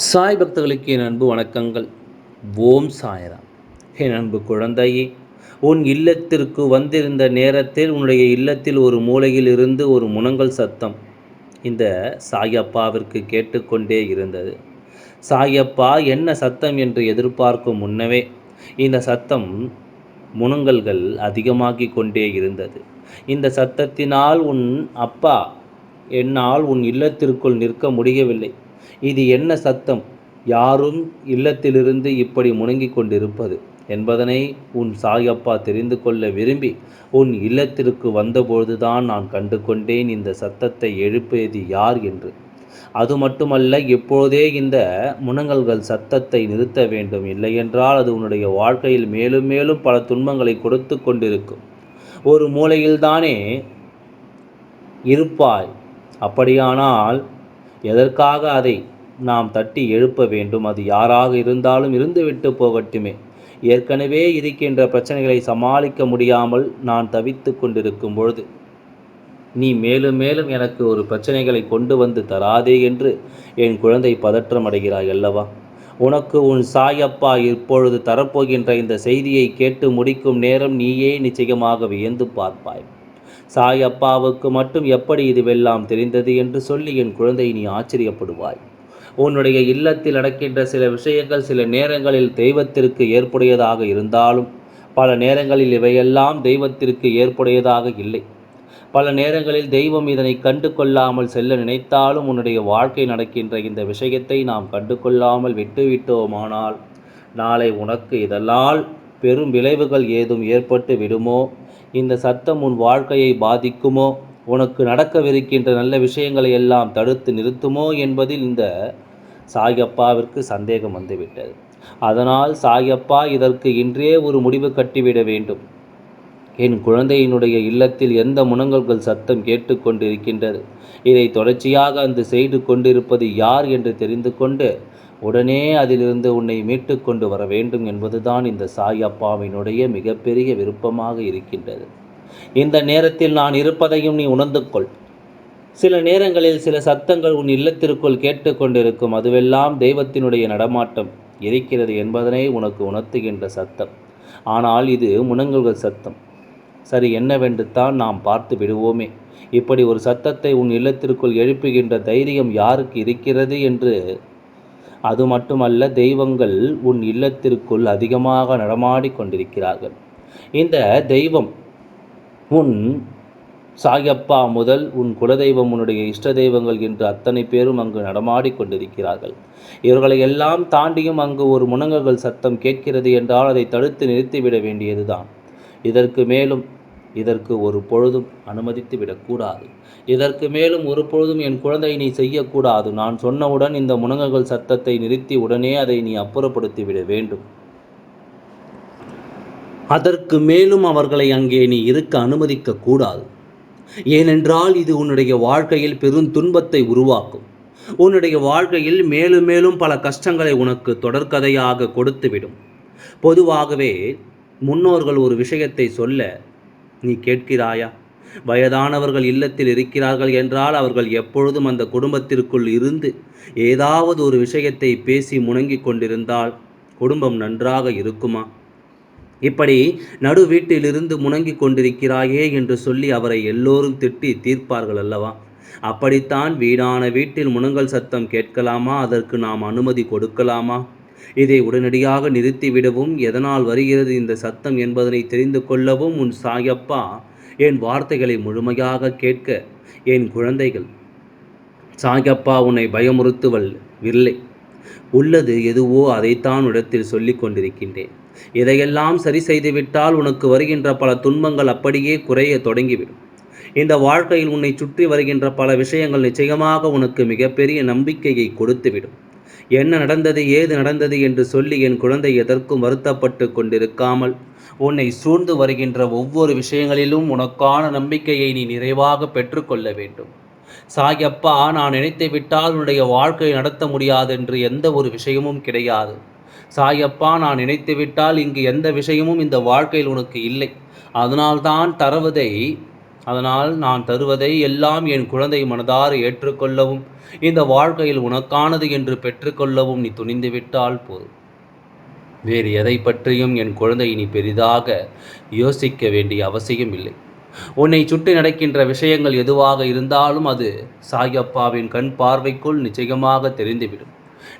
சாய் பக்தர்களுக்கு என் அன்பு வணக்கங்கள். ஓம் சாயராம். என் அன்பு குழந்தையே உன் இல்லத்திற்கு வந்திருந்த நேரத்தில் உன்னுடைய இல்லத்தில் ஒரு மூலையில் இருந்து ஒரு முனங்கல் சத்தம் இந்த சாயப்பாவிற்கு கேட்டுக்கொண்டே இருந்தது. சாயப்பா என்ன சத்தம் என்று எதிர்பார்க்கும் முன்னவே இந்த சத்தம் முனங்கல்கள் அதிகமாகிக் கொண்டே இருந்தது. இந்த சத்தத்தினால் உன் அப்பா என்னால் உன் இல்லத்திற்குள் நிற்க முடியவில்லை. இது என்ன சத்தம்? யாரும் இல்லத்திலிருந்து இப்படி முணங்கிக் கொண்டிருப்பது என்பதனை உன் சாயப்பா தெரிந்து கொள்ள விரும்பி உன் இல்லத்திற்கு வந்தபொழுதுதான் நான் கண்டு கொண்டேன் இந்த சத்தத்தை எழுப்பியது யார் என்று. அது மட்டுமல்ல எப்பொழுதே இந்த முனங்கல்கள் சத்தத்தை நிறுத்த வேண்டும். இல்லையென்றால் அது உன்னுடைய வாழ்க்கையில் மேலும் மேலும் பல துன்பங்களை கொடுத்து கொண்டிருக்கும். ஒரு மூலையில்தானே இருப்பாய். அப்படியானால் எதற்காக அதை நாம் தட்டி எழுப்ப வேண்டும்? அது யாராக இருந்தாலும் இருந்துவிட்டு போகட்டுமே. ஏற்கனவே இருக்கின்ற பிரச்சனைகளை சமாளிக்க முடியாமல் நான் தவித்து கொண்டிருக்கும் பொழுது நீ மேலும் மேலும் எனக்கு ஒரு பிரச்சனைகளை கொண்டு வந்து தராதே என்று என் குழந்தை பதற்றம் அடைகிறாய் அல்லவா? உனக்கு உன் சாயப்பா இப்பொழுது தரப்போகின்ற இந்த செய்தியை கேட்டு முடிக்கும் நேரம் நீயே நிச்சயமாக வியந்து பார்ப்பாய். சாயப்பாவுக்கு மட்டும் எப்படி இதுவெல்லாம் தெரிந்தது என்று சொல்லி என் குழந்தை நீ ஆச்சரியப்படுவாய். உன்னுடைய இல்லத்தில் நடக்கின்ற சில விஷயங்கள் சில நேரங்களில் தெய்வத்திற்கு ஏற்புடையதாக இருந்தாலும் பல நேரங்களில் இவையெல்லாம் தெய்வத்திற்கு ஏற்புடையதாக இல்லை. பல நேரங்களில் தெய்வம் இதனை கண்டு கொள்ளாமல் செல்ல நினைத்தாலும் உன்னுடைய வாழ்க்கை நடக்கின்ற இந்த விஷயத்தை நாம் கண்டு கொள்ளாமல் விட்டுவிட்டோமானால் நாளை உனக்கு இதனால் பெரும் விளைவுகள் ஏதும் ஏற்பட்டு விடுமோ? இந்த சத்தம் உன் வாழ்க்கையை பாதிக்குமோ? உனக்கு நடக்கவிருக்கின்ற நல்ல விஷயங்களை எல்லாம் தடுத்து நிறுத்துமோ? என்பதில் இந்த சாயப்பாவிற்கு சந்தேகம் வந்துவிட்டது. அதனால் சாயப்பா இதற்கு இன்றே ஒரு முடிவு கட்டிவிட வேண்டும். என் குழந்தையினுடைய இல்லத்தில் எந்த முனங்கல்கள் சத்தம் கேட்டுக்கொண்டிருக்கின்றது? இதை தொடர்ச்சியாக அந்த செய்து கொண்டிருப்பது யார் என்று தெரிந்து கொண்டு உடனே அதிலிருந்து உன்னை மீட்டு கொண்டு வர வேண்டும் என்பதுதான் இந்த சாய் அப்பாவினுடைய மிகப்பெரிய விருப்பமாக இருக்கின்றது. இந்த நேரத்தில் நான் இருப்பதையும் நீ உணர்ந்து கொள் சில நேரங்களில் சில சத்தங்கள் உன் இல்லத்திற்குள் கேட்டுக்கொண்டிருக்கும் அதுவெல்லாம் தெய்வத்தினுடைய நடமாட்டம் இருக்கிறது என்பதனை உனக்கு உணர்த்துகின்ற சத்தம். ஆனால் இது முனங்குகள் சத்தம். சரி என்னவென்று தான் நாம் பார்த்து விடுவோமே. இப்படி ஒரு சத்தத்தை உன் இல்லத்திற்குள் எழுப்புகின்ற தைரியம் யாருக்கு இருக்கிறது என்று அது மட்டுமல்ல தெய்வங்கள் உன் இல்லத்திற்குள் அதிகமாக நடமாடி கொண்டிருக்கிறார்கள். இந்த தெய்வம் உன் சாயப்பா முதல் உன் குலதெய்வம் உன்னுடைய இஷ்ட தெய்வங்கள் என்று அத்தனை பேரும் அங்கு நடமாடி கொண்டிருக்கிறார்கள். இவர்களை எல்லாம் தாண்டியும் அங்கு ஒரு முனங்கல்கள் சத்தம் கேட்கிறது என்றால் அதை தடுத்து நிறுத்திவிட வேண்டியதுதான். இதற்கு மேலும் இதற்கு ஒரு பொழுதும் அனுமதித்து விடக்கூடாது. இதற்கு மேலும் ஒரு பொழுதும் என் குழந்தை நீ செய்யக்கூடாது. நான் சொன்னவுடன் இந்த முனங்கல்கள் சத்தத்தை நிறுத்தி உடனே அதை நீ அப்புறப்படுத்தி விட வேண்டும். அதற்கு மேலும் அவர்களை அங்கே நீ இருக்க அனுமதிக்க கூடாது. ஏனென்றால் இது உன்னுடைய வாழ்க்கையில் பெரும் துன்பத்தை உருவாக்கும். உன்னுடைய வாழ்க்கையில் மேலும் மேலும் பல கஷ்டங்களை உனக்கு தொடர்கதையாக கொடுத்துவிடும். பொதுவாகவே முன்னோர்கள் ஒரு விஷயத்தை சொல்ல நீ கேட்கிறாயா? வயதானவர்கள் இல்லத்தில் இருக்கிறார்கள் என்றால் அவர்கள் எப்பொழுதும் அந்த குடும்பத்திற்குள் இருந்து ஏதாவது ஒரு விஷயத்தை பேசி முணங்கிக் கொண்டிருந்தால் குடும்பம் நன்றாக இருக்குமா? இப்படி நடு வீட்டிலிருந்து முணங்கிக் கொண்டிருக்கிறாயே என்று சொல்லி அவரை எல்லோரும் திட்டி தீர்ப்பார்கள் அல்லவா? அப்படித்தான் வீடான வீட்டில் முனங்கல் சத்தம் கேட்கலாமா? அதற்கு நாம் அனுமதி கொடுக்கலாமா? இதை உடனடியாக நிறுத்திவிடவும் எதனால் வருகிறது இந்த சத்தம் என்பதனை தெரிந்து கொள்ளவும் உன் சாயப்பா என் வார்த்தைகளை முழுமையாக கேட்க என் குழந்தைகள். சாயப்பா உன்னை பயமுறுத்துவல் இல்லை உள்ளது எதுவோ அதைத்தான் இடத்தில் சொல்லிக் கொண்டிருக்கின்றேன். இதையெல்லாம் சரி செய்துவிட்டால் உனக்கு வருகின்ற பல துன்பங்கள் அப்படியே குறைய தொடங்கிவிடும். இந்த வாழ்க்கையில் உன்னை சுற்றி வருகின்ற பல விஷயங்கள் நிச்சயமாக உனக்கு மிகப்பெரிய நம்பிக்கையை கொடுத்துவிடும். என்ன நடந்தது ஏது நடந்தது என்று சொல்லி என் குழந்தை எதற்கும் வருத்தப்பட்டு கொண்டிருக்காமல் உன்னை சூழ்ந்து வருகின்ற ஒவ்வொரு விஷயங்களிலும் உனக்கான நம்பிக்கையை நீ நிறைவாக பெற்றுக்கொள்ள வேண்டும். சாயப்பா நான் நினைத்து விட்டால் உன்னுடைய வாழ்க்கையை நடத்த முடியாது என்று எந்த ஒரு விஷயமும் கிடையாது. சாயப்பா நான் நினைத்து விட்டால் இங்கு எந்த விஷயமும் இந்த வாழ்க்கையில் உனக்கு இல்லை. அதனால்தான் தருவதை அதனால் நான் தருவதை எல்லாம் என் குழந்தை மனதார ஏற்றுக்கொள்ளவும் இந்த வாழ்க்கையில் உனக்கானது என்று பெற்றுக்கொள்ளவும் நீ துணிந்துவிட்டால் போதும். வேறு எதை பற்றியும் என் குழந்தை இனி பெரிதாக யோசிக்க வேண்டிய அவசியம் இல்லை. உன்னை சுற்றி நடக்கின்ற விஷயங்கள் எதுவாக இருந்தாலும் அது சாயப்பாவின் கண் பார்வைக்குள் நிச்சயமாக தெரிந்துவிடும்.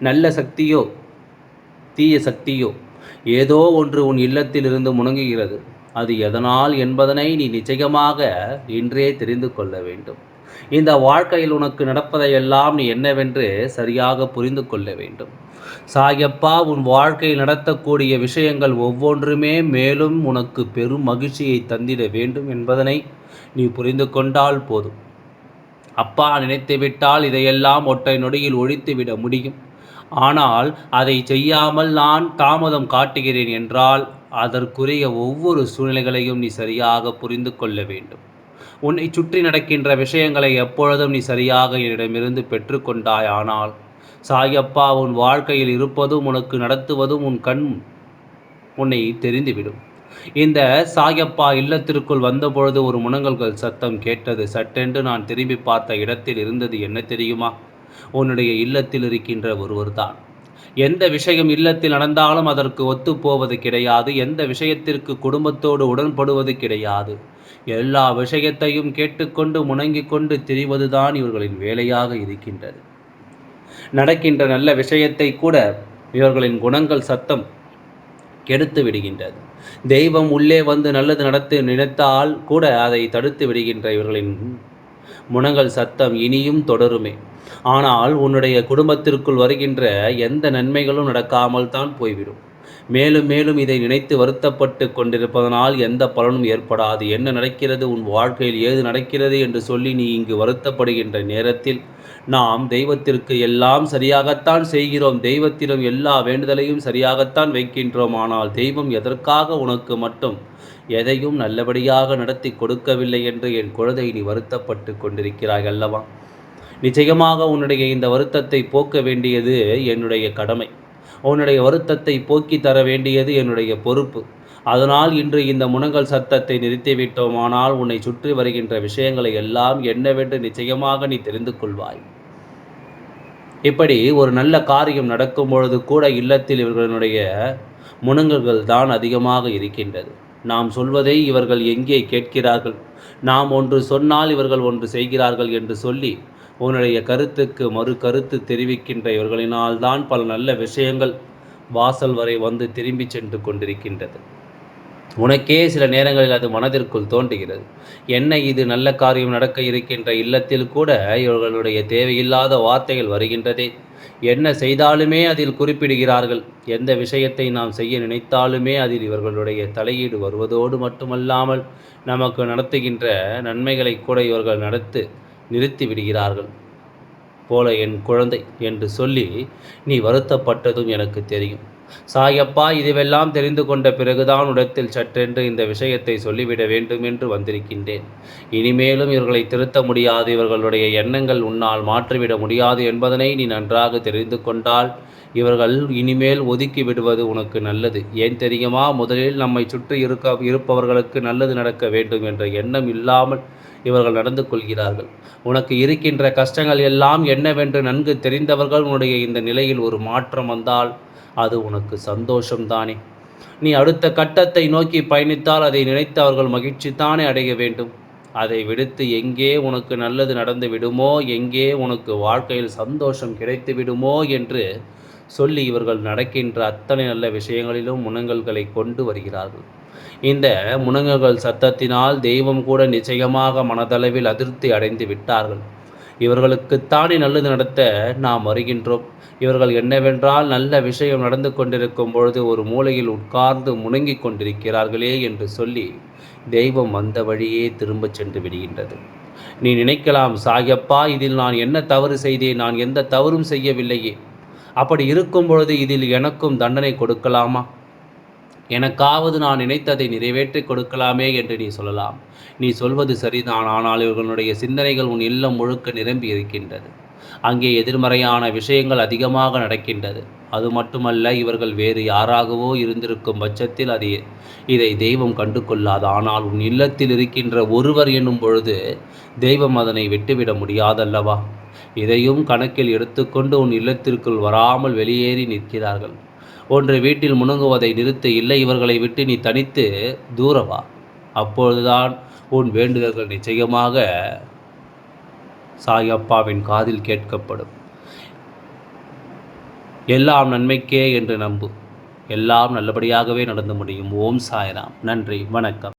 நல்ல சக்தியோ தீய சக்தியோ ஏதோ ஒன்று உன் இல்லத்தில் இருந்து முணங்குகிறது. அது எதனால் என்பதனை நீ நிச்சயமாக இன்றே தெரிந்து கொள்ள வேண்டும். இந்த வாழ்க்கையில் உனக்கு நடப்பதையெல்லாம் நீ என்னவென்று சரியாக புரிந்து கொள்ள வேண்டும். சாயப்பா உன் வாழ்க்கையில் நடத்தக்கூடிய விஷயங்கள் ஒவ்வொன்றுமே மேலும் உனக்கு பெரும் மகிழ்ச்சியை தந்திட வேண்டும் என்பதனை நீ புரிந்து கொண்டால் போதும். அப்பா நினைத்துவிட்டால் இதையெல்லாம் ஒற்றை நொடியில் ஒழித்துவிட முடியும். ஆனால் அதை செய்யாமல் நான் தாமதம் காட்டுகிறேன் என்றால் அதற்குரிய ஒவ்வொரு சூழ்நிலைகளையும் நீ சரியாக புரிந்து கொள்ள வேண்டும். உன்னை சுற்றி நடக்கின்ற விஷயங்களை எப்பொழுதும் நீ சரியாக என்னிடமிருந்து பெற்றுக்கொண்டாய். ஆனால் சாயப்பா உன் வாழ்க்கையில் இருப்பதும் உனக்கு நடத்துவதும் உன் கண் உன்னை தெரிந்துவிடும். இந்த சாயப்பா இல்லத்திற்குள் வந்தபொழுது ஒரு முனங்கல்கள் சத்தம் கேட்டது. சட்டென்று நான் திரும்பி பார்த்த இடத்தில் இருந்தது என்ன தெரியுமா? உன்னுடைய இல்லத்தில் இருக்கின்ற ஒருவர்தான். எந்த விஷயம் இல்லத்தில் நடந்தாலும் அதற்கு ஒத்துப்போவது கிடையாது எந்த விஷயத்திற்கு குடும்பத்தோடு உடன்படுவது கிடையாது. எல்லா விஷயத்தையும் கேட்டுக்கொண்டு முணங்கிக் கொண்டு திரிவதுதான் இவர்களின் வேலையாக இருக்கின்றது. நடக்கின்ற நல்ல விஷயத்தை கூட இவர்களின் குணங்கள் சத்தம் கெடுத்து விடுகின்றது. தெய்வம் உள்ளே வந்து நல்லது நடத்து நினைத்தால் கூட அதை தடுத்து விடுகின்ற இவர்களின் முனங்கள் சத்தம் இனியும் தொடருமே. ஆனால் உன்னுடைய குடும்பத்திற்குள் வருகின்ற எந்த நன்மைகளும் நடக்காமல் தான் போய்விடும். மேலும் மேலும் இதை நினைத்து வருத்தப்பட்டு கொண்டிருப்பதனால் எந்த பலனும் ஏற்படாது. என்ன நடக்கிறது? உன் வாழ்க்கையில் ஏது நடக்கிறது என்று சொல்லி நீ இங்கு வருத்தப்படுகின்ற நேரத்தில் நாம் தெய்வத்திற்கு எல்லாம் சரியாகத்தான் செய்கிறோம். தெய்வத்திடம் எல்லா வேண்டுதலையும் சரியாகத்தான் வைக்கின்றோம். ஆனால் தெய்வம் எதற்காக உனக்கு மட்டும் எதையும் நல்லபடியாக நடத்தி கொடுக்கவில்லை என்று என் குழந்தை நீ வருத்தப்பட்டு கொண்டிருக்கிறாய் அல்லவா? நிச்சயமாக உன்னுடைய இந்த வருத்தத்தை போக்க வேண்டியது என்னுடைய கடமை. உன்னுடைய வருத்தத்தை போக்கி தர வேண்டியது என்னுடைய பொறுப்பு. அதனால் இன்று இந்த முனங்கள் சத்தத்தை நிறுத்திவிட்டோமானால் உன்னை சுற்றி வருகின்ற விஷயங்களை எல்லாம் என்னவென்று நிச்சயமாக நீ தெரிந்து கொள்வாய். இப்படி ஒரு நல்ல காரியம் நடக்கும் பொழுது கூட இல்லத்தில் இவர்களுடைய முனங்கல்கள் தான் அதிகமாக இருக்கின்றது. நாம் சொல்வதை இவர்கள் எங்கே கேட்கிறார்கள்? நாம் ஒன்று சொன்னால் இவர்கள் ஒன்று செய்கிறார்கள் என்று சொல்லி உன்னுடைய கருத்துக்கு மறு கருத்து தெரிவிக்கின்ற இவர்களினால்தான் பல நல்ல விஷயங்கள் வாசல் வரை வந்து திரும்பி சென்று கொண்டிருக்கின்றது. உனக்கே சில நேரங்களில் அது மனதிற்குள் தோன்றுகிறது. என்ன இது நல்ல காரியம் நடக்க இருக்கின்ற இல்லத்தில் கூட இவர்களுடைய தேவையில்லாத வார்த்தைகள் வருகின்றதே. என்ன செய்தாலுமே அதில் குறிப்பிடுகிறார்கள். எந்த விஷயத்தை நாம் செய்ய நினைத்தாலுமே அதில் இவர்களுடைய தலையீடு வருவதோடு மட்டுமல்லாமல் நமக்கு நடத்துகின்ற நன்மைகளை கூட இவர்கள் நடத்து நிறுத்தி விடுகிறார்கள். போல என் குழந்தை என்று சொல்லி நீ வருத்தப்பட்டதும் எனக்கு தெரியும். சாயப்பா இதுவெல்லாம் தெரிந்து கொண்ட பிறகுதான் உடத்தில் சற்றென்று இந்த விஷயத்தை சொல்லிவிட வேண்டும் என்று வந்திருக்கின்றேன். இனிமேலும் இவர்களை திருத்த முடியாது இவர்களுடைய எண்ணங்கள் உன்னால் மாற்றிவிட முடியாது என்பதனை நீ நன்றாக தெரிந்து கொண்டால் இவர்கள் இனிமேல் ஒதுக்கி விடுவது உனக்கு நல்லது. ஏன் தெரியுமா? முதலில் நம்மை சுற்றி இருக்க இருப்பவர்களுக்கு நல்லது நடக்க வேண்டும் என்ற எண்ணம் இல்லாமல் இவர்கள் நடந்து கொள்கிறார்கள். உனக்கு இருக்கின்ற கஷ்டங்கள் எல்லாம் என்னவென்று நன்கு தெரிந்தவர்கள் உன்னுடைய இந்த நிலையில் ஒரு மாற்றம் வந்தால் அது உனக்கு சந்தோஷம்தானே. நீ அடுத்த கட்டத்தை நோக்கி பயணித்தால் அதை நினைத்து அவர்கள் மகிழ்ச்சி தானே அடைய வேண்டும். அதை விடுத்து எங்கே உனக்கு நல்லது நடந்து விடுமோ எங்கே உனக்கு வாழ்க்கையில் சந்தோஷம் கிடைத்து விடுமோ என்று சொல்லி இவர்கள் நடக்கின்ற அத்தனை நல்ல விஷயங்களிலும் முனங்கல்களை கொண்டு வருகிறார்கள். இந்த முனங்கல்கள் சத்தத்தினால் தெய்வம் கூட நிச்சயமாக மனதளவில் அதிருப்தி அடைந்து விட்டார்கள். இவர்களுக்குத்தானே நல்லது நடத்த நாம் வருகின்றோம். இவர்கள் என்னவென்றால் நல்ல விஷயம் நடந்து கொண்டிருக்கும் பொழுது ஒரு மூலையில் உட்கார்ந்து முணங்கிக் கொண்டிருக்கிறார்களே என்று சொல்லி தெய்வம் வந்த வழியே திரும்பச் சென்று விடுகின்றது. நீ நினைக்கலாம் சாயப்பா இதில் நான் என்ன தவறு செய்தேன்? நான் எந்த தவறும் செய்யவில்லையே. அப்படி இருக்கும் பொழுது இதில் எனக்கும் தண்டனை கொடுக்கலாமா? எனக்காவது நான் நினைத்ததை நிறைவேற்றி கொடுக்கலாமே என்று நீ சொல்லலாம். நீ சொல்வது சரிதான். ஆனால் இவர்களுடைய சிந்தனைகள் உன் இல்லம் முழுக்க நிரம்பி இருக்கின்றது. அங்கே எதிர்மறையான விஷயங்கள் அதிகமாக நடக்கின்றது. அது மட்டுமல்ல இவர்கள் வேறு யாராகவோ இருந்திருக்கும் பட்சத்தில் அதை இதை தெய்வம் கண்டு கொள்ளாது ஆனால் உன் இல்லத்தில் இருக்கின்ற ஒருவர் என்னும் பொழுது தெய்வம் அதனை விட்டுவிட முடியாதல்லவா? இதையும் கணக்கில் எடுத்துக்கொண்டு உன் இல்லத்திற்குள் வராமல் வெளியேறி நிற்கிறார்கள். ஒன்று வீட்டில் முணங்குவதை நிறுத்த இல்லை இவர்களை விட்டு நீ தனித்து தூரவா அப்பொழுதுதான் உன் வேண்டுதல்கள் நிச்சயமாக சாயப்பாவின் காதில் கேட்கப்படும். எல்லாம் நன்மைக்கே என்று நம்பு. எல்லாம் நல்லபடியாகவே நடந்து முடியும். ஓம் சாய்ராம். நன்றி. வணக்கம்.